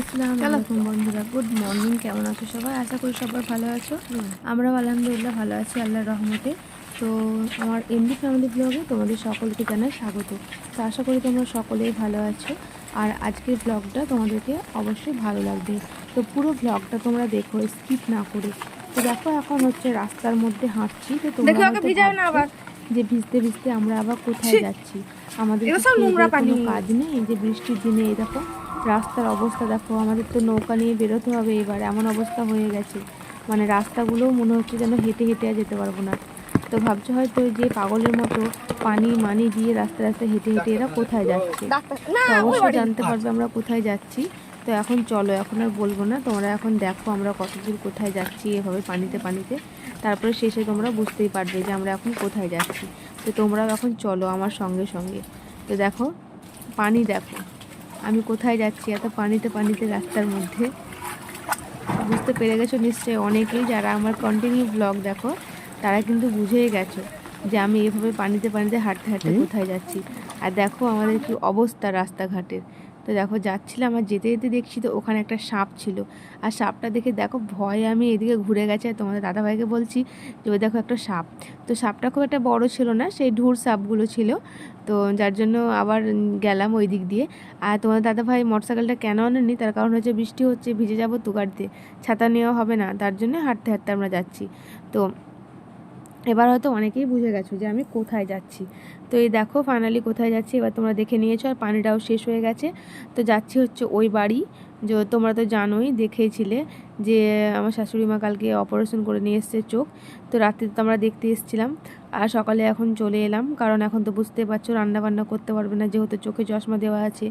আসসালামু আলাইকুম বন্ধুরা গুড মর্নিং কেমন আছো সবাই? আশা করি সবাই ভালো আছো। আমরাও আলহামদুলিল্লাহ ভালো আছি আল্লাহর রহমতে। তো আমার এমডি ফ্যামিলি ব্লগে তোমাদের সকলকে জানাই স্বাগত। তো আশা করি তোমরা সকলেই ভালো আছো। আর আজকের ব্লগটা তোমাদেরকে অবশ্যই ভালো লাগবে। তো পুরো ব্লগটা তোমরা দেখো স্কিপ না করে। তো দেখো এখন হচ্ছে রাস্তার মধ্যে হাঁটছি তো তোমরা। যে ভিজতে ভিজতে আমরা আবার কোথায় যাচ্ছি? আমাদের কাজ নেই যে বৃষ্টির দিনে এই দেখো। রাস্তার অবস্থা দেখো আমাদের তো নৌকা নিয়ে বেরোতে হবে এবার এমন অবস্থা হয়ে গেছে। মানে রাস্তাগুলোও মনে হচ্ছে যেন হেঁটে হেঁটে আর যেতে পারব না। তো ভাবছ হয়তো যে পাগলের মতো পানি মানি দিয়ে রাস্তা রাস্তায় হেঁটে হেঁটে এরা কোথায় যাচ্ছে। তো অবশ্যই জানতে পারবে আমরা কোথায় যাচ্ছি। তো এখন চলো এখন আর বলব না তোমরা এখন দেখো আমরা কত দূর কোথায় যাচ্ছি এভাবে পানিতে পানিতে। তারপরে শেষে তোমরা বুঝতেই পারবে যে আমরা এখন কোথায় যাচ্ছি। তো তোমরাও এখন চলো আমার সঙ্গে সঙ্গে। তো দেখো পানি দেখো। আমি কোথায় যাচ্ছি এত পানিতে পানিতে রাস্তার মধ্যে? বুঝতে পেরে গেছো নিশ্চয়ই অনেকেই যারা আমার কন্টিনিউ ব্লগ দেখো তারা কিন্তু বুঝেই গেছো যে আমি এভাবে পানিতে পানিতে হাঁটতে হাঁটতে কোথায় যাচ্ছি। আর দেখো আমাদের কি অবস্থা রাস্তাঘাটের। তো দেখো যাচ্ছিলাম আর যেতে যেতে দেখছি তো ওখানে একটা সাপ ছিল। আর সাপটা দেখে দেখো ভয়ে আমি এদিকে ঘুরে গেছে আর তোমাদের দাদাভাইকে বলছি যে, ওই দেখো একটা সাপ। তো সাপটা খুব একটা বড় ছিল না, সেই ঢুর সাপগুলো ছিল। তো যার জন্য আবার গেলাম ওই দিক দিয়ে। আর তোমার দাদাভাই মোটরসাইকেলটা কেন আনেনি তার কারণ হচ্ছে বৃষ্টি হচ্ছে, ভিজে যাব তুকার দিয়ে, ছাতা নেওয়া হবে না, তার জন্য হাঁটতে হাঁটতে আমরা যাচ্ছি। তো এবার হয়তো অনেকেই বুঝে গেছো যে আমি কোথায় যাচ্ছি। তো এই দেখো ফাইনালি কোথায় যাচ্ছি, এবার তোমরা দেখে নিয়েছো আর পানিটাও শেষ হয়ে গেছে। তো যাচ্ছি হচ্ছে ওই বাড়ি। যে তোমরা তো জানোই, দেখেইছিলে যে আমার শাশুড়ি মা কালকে অপারেশন করে নিয়ে এসছে চোখ। তো রাত্রে তো আমরা দেখতে এসেছিলাম। আর সকালে এখন চলে এলাম, কারণ এখন তো বুঝতে পারছ রান্না বান্না করতে পারবে না, যেহেতু চোখে চশমা দেওয়া আছে,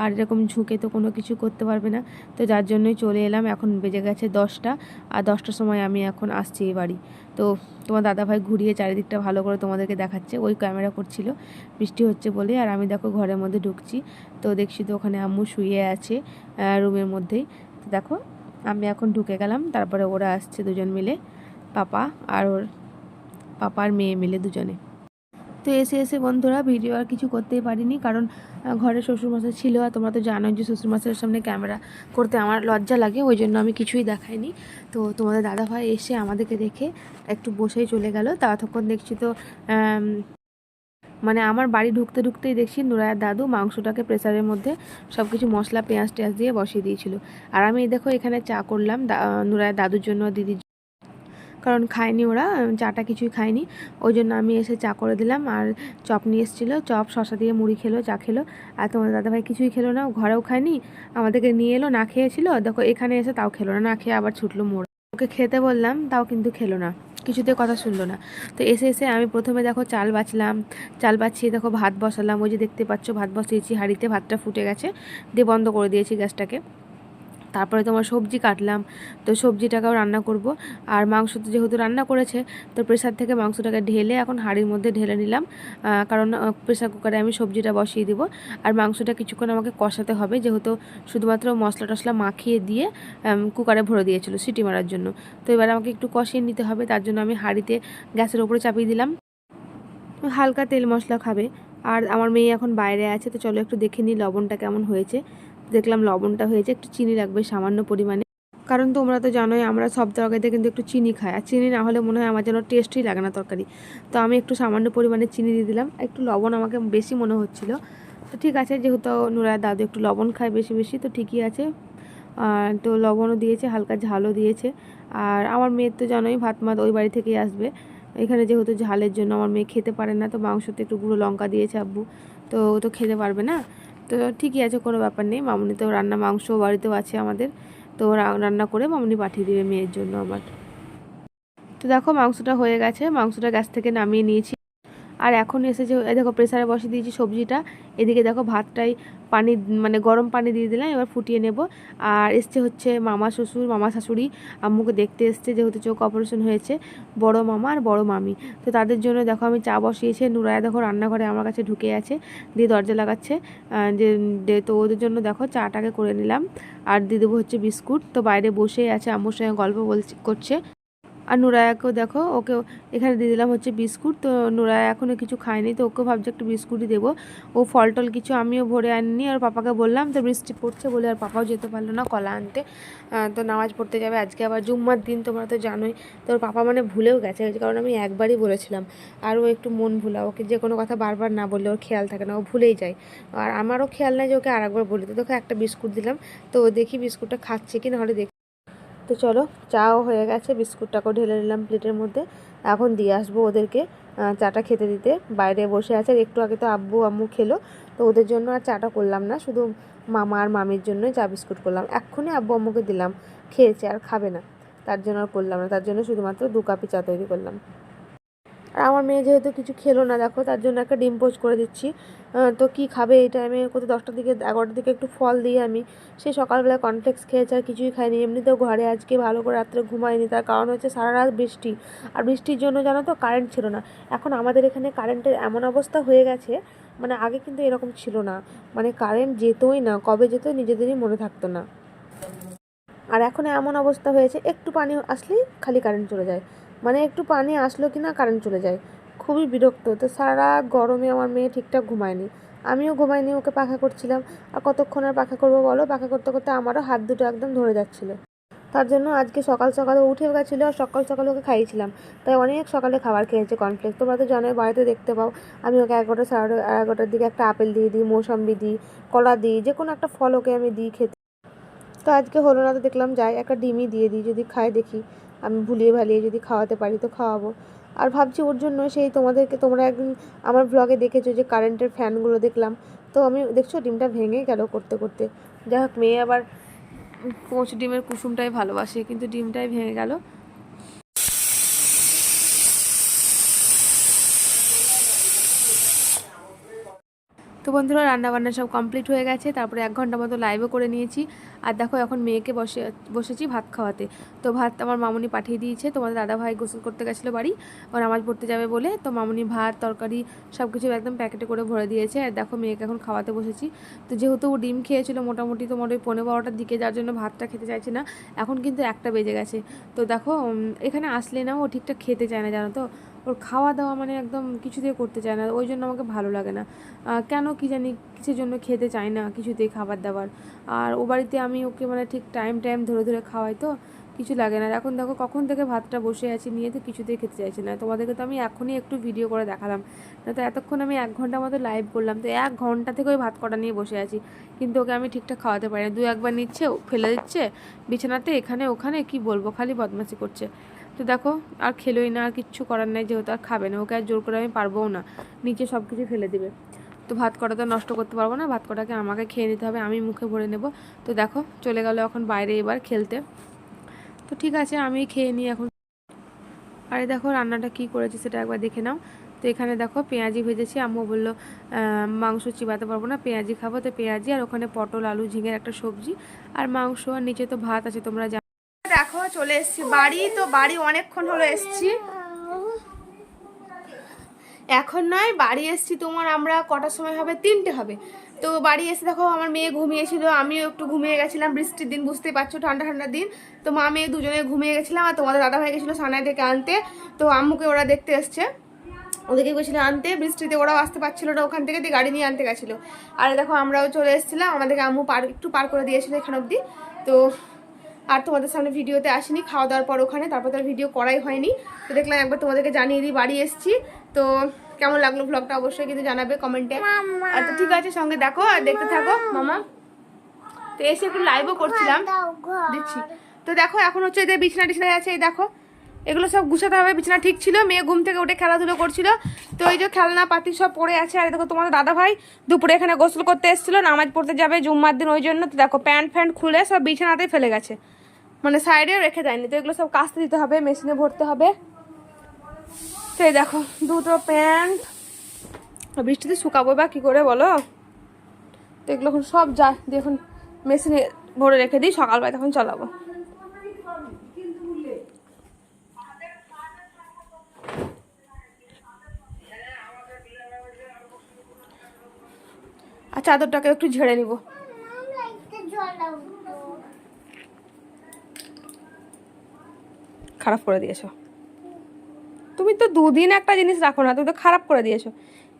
আর এরকম ঝুঁকে তো কোনো কিছু করতে পারবে না। তো যার জন্যই চলে এলাম, এখন বেজে গেছে দশটা, আর দশটার সময় আমি এখন আসছি এই বাড়ি। তো তোমার দাদাভাই ঘুরিয়ে চারিদিকটা ভালো করে তোমাদেরকে দেখাচ্ছে, ওই ক্যামেরা করছিল, বৃষ্টি হচ্ছে বলে, আর আমি দেখো ঘরের মধ্যে ঢুকছি। তো দেখছি তো ওখানে আম্মু শুয়ে আছে রুমের মধ্যেই। তো দেখো, আমি এখন ঢুকে গেলাম, তারপরে ওরা আসছে দুজন মিলে, পাপা আর ওর পাপার মেয়ে মিলে দুজনে। তো এসে এসে বন্ধুরা, ভিডিও আর কিছু করতেই পারিনি, কারণ ঘরে শ্বশুরমশাই ছিল, আর তোমরা তো জানোই যে শ্বশুরমশাইয়ের সামনে ক্যামেরা করতে আমার লজ্জা লাগে, ওই জন্য আমি কিছুই দেখাইনি। তো তোমাদের দাদাভাই এসে আমাদেরকে দেখে একটু বসেই চলে গেল। ততক্ষণ দেখছি তো মানে আমার বাড়ি ঢুকতে ঢুকতেই দেখছি নুরায়ার দাদু মাংসটাকে প্রেসারের মধ্যে সব কিছু মশলা, পেঁয়াজ, টেঁয়াজ দিয়ে বসিয়ে দিয়েছিল। আর আমি দেখো এখানে চা করলাম নুরায়ার দাদুর জন্য, দিদির কারণ খায়নি ওরা চাটা কিছুই খায়নি। ওই জন্য আমি এসে চা করে দিলাম। আর চপ নিয়ে এসেছিল। চপ শশা দিয়ে মুড়ি খেলো, চা খেলো। আর তোমার দাদাভাই কিছুই খেলো না। ঘরেও খায়নি। আমাদেরকে নিয়ে এলো, না খেয়েছিল। দেখো এখানে এসে তাও খেলো না। না খেয়ে আবার ছুটলো মোড়। ওকে খেতে বললাম, তাও কিন্তু খেলো না। কিছুতে কথা শুনলো না। তো এসে এসে আমি প্রথমে দেখো চাল বাছলাম, চাল বাছিয়ে দেখো ভাত বসালাম। ওই যে দেখতে পাচ্ছ ভাত বসিয়েছি, হাঁড়িতে ভাতটা ফুটে গেছে। দিয়ে বন্ধ করে দিয়েছি গ্যাসটাকে। তারপরে তোমার সবজি কাটলাম। তো সবজিটাকেও রান্না করব। আর মাংস তো যেহেতু রান্না করেছে, তো প্রেশার থেকে মাংসটাকে ঢেলে এখন হাঁড়ির মধ্যে ঢেলে নিলাম। কারণ প্রেশার কুকারে আমি সবজিটা বসিয়ে দিব। আর মাংসটা কিছুক্ষণ আমাকে কষাতে হবে, যেহেতু শুধুমাত্র মশলা টশলা মাখিয়ে দিয়ে কুকারে ভরে দিয়েছিল সিটি মারার জন্য। তো এবার আমাকে একটু কষিয়ে নিতে হবে, তার জন্য আমি হাঁড়িতে গ্যাসের ওপরে চাপিয়ে দিলাম। হালকা তেল মশলা খাবে। আর আমার মেয়ে এখন বাইরে আছে, তো চলো একটু দেখে নিই লবণটা কেমন হয়েছে। দেখলাম লবণটা হয়েছে, একটু চিনি লাগবে সামান্য পরিমাণে। কারণ তোমরা তো জানোই, আমরা সব তরকারিতে কিন্তু একটু চিনি খাই। আর চিনি না হলে মনে হয় আমার যেন টেস্টই লাগে না তরকারি। তো আমি একটু সামান্য পরিমাণে চিনি দিয়ে দিলাম। একটু লবণ আমাকে বেশি মনে হচ্ছিল। তো ঠিক আছে, যেহেতু নুরার দাদু একটু লবণ খায় বেশি বেশি, তো ঠিকই আছে। আর তো লবণও দিয়েছে, হালকা ঝালও দিয়েছে। আর আমার মেয়ের তো জানোই ভাত মাত ওই বাড়ি থেকেই আসবে। এখানে যেহেতু ঝালের জন্য আমার মেয়ে খেতে পারে না, তো মাংসতে একটু গুঁড়ো লঙ্কা দিয়েছে আব্বু। তো ও তো খেতে পারবে না। তো ঠিকই আছে, কোনো ব্যাপার নেই। মামুনি তো রান্না, মাংস বাড়িতেও আছে আমাদের। তো রান্না করে মামুনি পাঠিয়ে দেবে মেয়ের জন্য আমার। তো দেখো মাংসটা হয়ে গেছে। মাংসটা গ্যাস থেকে নামিয়ে নিয়েছি। আর এখন এসেছে এই দেখো প্রেসারে বসিয়ে দিয়েছি সবজিটা। এদিকে দেখো ভাতটাই পানি মানে গরম পানি দিয়ে দিলাম, এবার ফুটিয়ে নেব। আর এসছে হচ্ছে মামা শ্বশুর, মামা শাশুড়ি। আম্মুকে দেখতে এসছে যেহেতু চোখ অপারেশন হয়েছে, বড় মামা আর বড় মামি। তো তাদের জন্য দেখো আমি চা বসিয়েছি নুরায়া দেখো রান্নাঘরে আমার কাছে ঢুকে আছে, দিয়ে দরজা লাগাচ্ছে। যে যে, তো ওদের জন্য দেখো চাটাকে করে নিলাম। আর দিয়ে দেবো হচ্ছে বিস্কুট। তো বাইরে বসেই আছে, আম্মুর সঙ্গে গল্প বলছে, করছে। আর নুরায়াকেও দেখো, ওকে এখানে দিয়ে দিলাম হচ্ছে বিস্কুট। তো নুরায়া এখনও কিছু খায়নি, তো ওকে ভাবছি একটু বিস্কুটই দেবো। ও ফল টল কিছু আমিও ভরে আনিনি, আর পাপাকে বললাম, তো বৃষ্টি পড়ছে বলে আর পাপাও যেতে পারল না কলা আনতে। তো নামাজ পড়তে যাবে আজকে আবার জুম্মার দিন, তোমরা তো জানোই। তোর পাপা মানে ভুলেও গেছে কারণ আমি একবারই বলেছিলাম। আর ও একটু মন ভুলা, ওকে যে কোনো কথা বারবার না বললে ওর খেয়াল থাকে না, ও ভুলেই যায়। আর আমারও খেয়াল নাই যে ওকে আরেকবার বলি। তো তোকে একটা বিস্কুট দিলাম, তো দেখি বিস্কুটটা খাচ্ছে কি নাহলে দেখি। তো চলো, চাও হয়ে গেছে, বিস্কুটটাকেও ঢেলে নিলাম প্লেটের মধ্যে। এখন দিয়ে আসব ওদেরকে চাটা খেতে দিতে। বাইরে বসে আছে, আর একটু আগে তো আব্বু আম্মু খেলো, তো ওদের জন্য আর চাটা করলাম না, শুধু মামা আর মামির জন্যই চা, বিস্কুট করলাম। এক্ষুনি আব্বু আম্মুকে দিলাম, খেয়েছে আর খাবে না, তার জন্য আর করলাম না, তার জন্য শুধুমাত্র দু কাপি চা তৈরি করলাম। আর আমার মেয়ে যেহেতু কিছু খেলো না, দেখো, তার জন্য একটা ডিম পোস্ট করে দিচ্ছি। তো কি খাবে এই টাইমে কোথাও দশটার দিকে, এগারোটার দিকে একটু ফল দিয়ে আমি। সে সকালবেলা কনফ্লেক্স খেয়েছে আর কিছুই খাইনি এমনিতেও ঘরে আজকে ভালো করে রাত্রে ঘুমায়নি। তার কারণ হচ্ছে সারা রাত বৃষ্টি। আর বৃষ্টির জন্য জানো তো কারেন্ট ছিল না। এখন আমাদের এখানে কারেন্টের এমন অবস্থা হয়ে গেছে মানে আগে কিন্তু এরকম ছিল না। মানে কারেন্ট যেতই না, কবে যেত নিজেদেরই মনে থাকতো না। আর এখন এমন অবস্থা হয়েছে, একটু পানি আসলেই খালি কারেন্ট চলে যায়। মানে একটু পানি আসলো কি না কারেন্ট চলে যায়। খুবই বিরক্ত, তো সারা গরমে আমার মেয়ে ঠিকঠাক ঘুমায়নি। আমিও ঘুমাইনি, ওকে পাখা করছিলাম। আর কতক্ষণ আর পাখা করব বলো? পাখা করতে করতে আমারও হাত দুটো একদম ধরে যাচ্ছিল। তার জন্য আজকে সকাল সকালে উঠে গেছিল আর সকাল সকালে ওকে খাইয়েছিলাম। তাই অনেক সকালে খাবার খেয়েছে কর্নফ্লেক্স তোমরা তো জানোই, বাড়িতে দেখতে পাও, আমি ওকে এগারোটা সাড়ে এগারোটার দিকে একটা আপেল দিয়ে দিই, মৌসম্বি দিই, কলা দিই, যে কোনো একটা ফল ওকে আমি দিই খেতে। তো আজকে হলো না তো দেখলাম, যাই, একটা ডিমই দিয়ে দিই, যদি খায় দেখি। আমি ভুলিয়ে ভালিয়ে যদি খাওয়াতে পারি তো খাওয়াবো। আর ভাবছি ওর জন্য সেই তোমাদেরকে, তোমরা একদিন আমার ব্লগে দেখেছ যে কারেন্টের ফ্যানগুলো দেখলাম। তো আমি, দেখছ ডিমটা ভেঙে গেল করতে করতে। যাই হোক, মেয়ে আবার কোচ ডিমের কুসুমটাই ভালোবাসে, কিন্তু ডিমটাই ভেঙে গেল। তো বন্ধুরা রান্না বান্না সব কমপ্লিট হয়ে গেছে। তারপরে এক ঘণ্টা মতো লাইভও করে নিয়েছি। আর দেখো, এখন মেয়েকে বসে, বসেছি ভাত খাওয়াতে। তো ভাত আমার মামুনি পাঠিয়ে দিয়েছে। তোমাদের দাদা ভাই গোসল করতে গেছিল বাড়ি। ও নামাজ পড়তে যাবে বলে তো মামুনি ভাত, তরকারি সব কিছু একদম প্যাকেটে করে ভরে দিয়েছে। আর দেখো, মেয়েকে এখন খাওয়াতে বসেছি। তো যেহেতু ও ডিম খেয়েছিল, মোটামুটি তোমার ওই পনেরো বারোটার দিকে, যার জন্য ভাতটা খেতে চাইছে না, এখন কিন্তু একটা বেজে গেছে। তো দেখো এখানে আসলে না ও ঠিকঠাক খেতে চায় না, জানো তো? ওর খাওয়া দাওয়া মানে একদম কিছুতেই করতে চায় না, ওই জন্য আমাকে ভালো লাগে না। কেন কি জানি কিসের জন্য খেতে চায় না কিছুতেই খাবার দাবার আর ও বাড়িতে আমি ওকে মানে ঠিক টাইম টাইম ধরে ধরে খাওয়াই তো, কিছু লাগে না। এখন দেখো কখন থেকে ভাতটা বসে আছি, নিয়ে তো কিছুতেই খেতে চাইছে না। তোমাদেরকে তো আমি এখনই একটু ভিডিও করে দেখালাম। না তো এতক্ষণ আমি এক ঘণ্টা মতো লাইভ করলাম, তো এক ঘণ্টা থেকে ওই ভাত কটা নিয়ে বসে আছি। কিন্তু ওকে আমি ঠিকঠাক খাওয়াতে পারি না। দু একবার নিচ্ছে ফেলে দিচ্ছে, বিছানাতে, এখানে, ওখানে, কি বলব? খালি বদমাশি করছে। তো দেখো, আর খেলোই না, আর কিচ্ছু করার নাই, যেহেতু আর খাবে না, ওকে আর জোর করে আমি পারবোও না। নিচে সব কিছু ফেলে দেবে। তো ভাত কটা তো নষ্ট করতে পারব না, ভাত কটাকে আমাকে খেয়ে নিতে হবে, আমি মুখে ভরে নেব। তো দেখো, চলে গেল এখন বাইরে এবার খেলতে। তো ঠিক আছে, আমি খেয়ে নিই এখন। আরে দেখো, রান্নাটা কি করেছি সেটা একবার দেখে নাও। তো এখানে দেখো, পেঁয়াজি ভেজেছি। আম্মু বলল মাংস চিবাতে পারব না, পেঁয়াজি খাব। তো পেঁয়াজি আর ওখানে পটল, আলু, ঝিঙের একটা সবজি, আর মাংস, আর নিচে তো ভাত আছে, তোমরা দেখো চলে এসেছি। বাড়ি তো বাড়ি অনেকক্ষণ হলো এসেছি। এখন নয়, বাড়ি এসেছি তোমার আমরা কটার সময় হবে? তিনটে হবে। তো বাড়ি এসে দেখো আমার মেয়ে ঘুমিয়েছিল, আমিও একটু ঘুমিয়ে গেছিলাম। বৃষ্টির দিন বুঝতে পারছ, ঠান্ডা ঠান্ডা দিন। তো মা মেয়ে দুজনে ঘুমিয়ে গেছিলাম আর তোমাদের দাদা ভাই গেছিল সানাই থেকে আনতে। তো আম্মুকে ওরা দেখতে এসছে। ওদেরকে গেছিল আনতে, বৃষ্টিতে ওরাও আসতে পারছিল না ওখান থেকে, দিয়ে গাড়ি নিয়ে আনতে গেছিল। আর দেখো আমরাও চলে এসেছিলাম, আমাদেরকে আম্মু পার, একটু পার করে দিয়েছিলো এখানে অবধি। তো আর তোমাদের সামনে ভিডিওতে আসিনি খাওয়া দাওয়ার পর ওখানে তারপর তো আর ভিডিও করাই হয়নি। তো দেখলাম একবার তোমাদেরকে জানিয়ে দিই বাড়ি এসেছি। তো কেমন লাগল ব্লগটা অবশ্যই কিন্তু জানাবে কমেন্টে আর তো ঠিক আছে সঙ্গে দেখো আর দেখতে থাকো মামা। তো এসে একটু লাইভও করছিলাম। দিচ্ছি। তো দেখো এখন হচ্ছে এদের বিছানা টিছনা আছে এই দেখো। এগুলো সব গুছাতে হবে, বিছানা ঠিক ছিল, মেয়ে ঘুম থেকে উঠে খেলাধুলো করছিল। তো এই যে খেলনা পাতি সব পড়ে আছে, আর দেখো তোমাদের দাদা ভাই দুপুরে এখানে গোসল করতে এসেছিল, নামাজ পড়তে যাবে জুম্মার দিন ওই জন্য। তো দেখো, প্যান্ট ফ্যান্ট খুলে সব বিছানাতেই ফেলে গেছে। মানে সাইডেও রেখে দেয়নি, তো এগুলো সব কাস্তে দিতে হবে, মেশিনে ভরতে হবে। তো এই দেখো, দুটো প্যান্ট। বৃষ্টিতে শুকাবো বা কী করে বলো? তো এগুলো এখন সব যা, দিয়ে এখন মেশিনে ভরে রেখে দিই, সকালবেলা তখন চালাবো। আর চাদরটাকে একটু ঝেড়ে নিব। খারাপ করে দিয়েছ। তুমি তো দুদিন একটা জিনিস রাখো না, তুমি তো খারাপ করে দিয়েছ।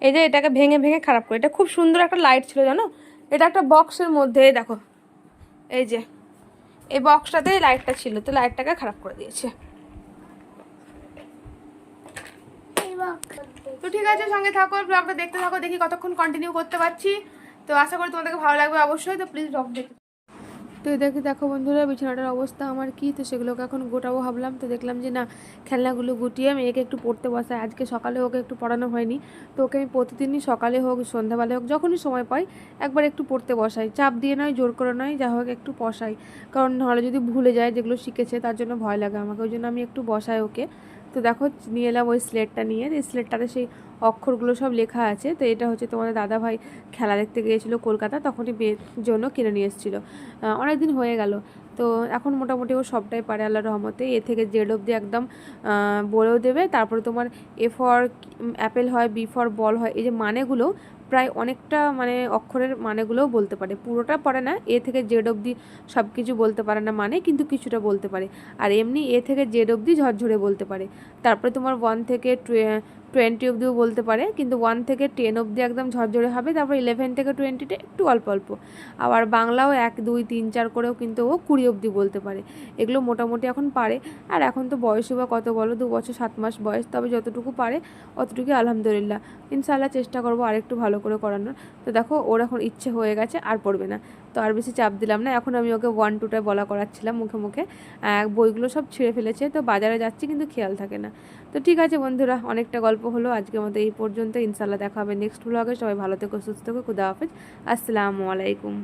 এই যে এটাকে ভেঙে ভেঙে খারাপ করে, এটা খুব সুন্দর একটা লাইট ছিল জানো? এটা একটা বক্সের মধ্যে দেখো। এই যে, এই বক্সটাতে লাইটটা ছিল, তো লাইটটাকে খারাপ করে দিয়েছে। তো ঠিক আছে, সঙ্গে থাকো ব্লগটা দেখতে থাকো, দেখি কতক্ষণ কন্টিনিউ করতে পারছি। তো আশা করি তোমাদেরকে ভালো লাগবে অবশ্যই, তো প্লিজ ব্লগ দেখতে তো দেখে, দেখো বন্ধুরা, বিছানাটার অবস্থা আমার কি? তো সেগুলোকে এখন গোটাবো ভাবলাম, তো দেখলাম যে না, খেলনাগুলো গুটিয়ে আমি একে একটু পড়তে বসাই আজকে সকালে ওকে একটু পড়ানো হয়নি, তো ওকে আমি প্রতিদিনই সকালে হোক, সন্ধ্যাবেলা হোক, যখনই সময় পাই, একবার একটু পড়তে বসাই। চাপ দিয়ে নয়, জোর করে নয়, যা হোক একটু বসাই। কারণ নাহলে যদি ভুলে যায় যেগুলো শিখেছে, তার জন্য ভয় লাগে আমাকে, ওই জন্য আমি একটু বসাই ওকে। তো দেখো, নিয়ে এলাম ওই স্লেটটা নিয়ে, এই স্লেটটাতে সেই অক্ষরগুলো সব লেখা আছে। তো এটা হচ্ছে তোমাদের দাদা ভাই খেলা দেখতে গিয়েছিল কলকাতা, তখনই বিয়ের জন্য কিনে নিয়ে এসেছিল। অনেক দিন হয়ে গেল। তো এখন মোটামুটি ও সবটাই পারে আল্লাহ রহমতে। এ থেকে জেড অবধি একদম বলেও দেবে। তারপরে তোমার এ ফর অ্যাপেল হয়, বি ফর বল হয়, এই যে মানেগুলো প্রায় অনেকটা মানে অক্ষরের মানেগুলোও বলতে পারে। পুরোটা পারে না, এ থেকে জেড অবধি সব কিছু বলতে পারে না মানে কিন্তু কিছুটা বলতে পারে। আর এমনি এ থেকে জেড অবধি ঝরঝরে বলতে পারে। তারপরে তোমার ওয়ান থেকে টোয়েন্টি অবধিও বলতে পারে, কিন্তু ওয়ান থেকে টেন অবধি একদম ঝরঝরে হবে, তারপর ইলেভেন থেকে টোয়েন্টিটা একটু অল্প অল্প। আবার বাংলাও এক, দুই, তিন, চার করেও কিন্তু ও কুড়ি অবধি বলতে পারে। এগুলো মোটামুটি এখন পারে। আর এখন তো বয়সও বা কত বলো, দু বছর, সাত মাস বয়স, তবে যতটুকু পারে অতটুকু আলহামদুলিল্লাহ। ইনশাআল্লাহ চেষ্টা করব আর একটু ভালো করে করানোর। তো দেখো, ওর এখন ইচ্ছে হয়ে গেছে, আর পড়বে না। তো আর বেশি চাপ দিলাম না। এখন আমি ওকে ওয়ান টুটায় বলা করাচ্ছিলাম মুখে মুখে। বইগুলো সব ছিঁড়ে ফেলেছে। তো বাজারে যাচ্ছি কিন্তু খেয়াল থাকে না। তো ঠিক আছে বন্ধুরা, অনেকটা গল্প হলো। আজকে মতো এই পর্যন্ত। ইনশাল্লাহ দেখা হবে নেক্সট ব্লগে সবাই ভালো থেকো, সুস্থ থেকো। খুদা হাফেজ। আসসালামু আলাইকুম।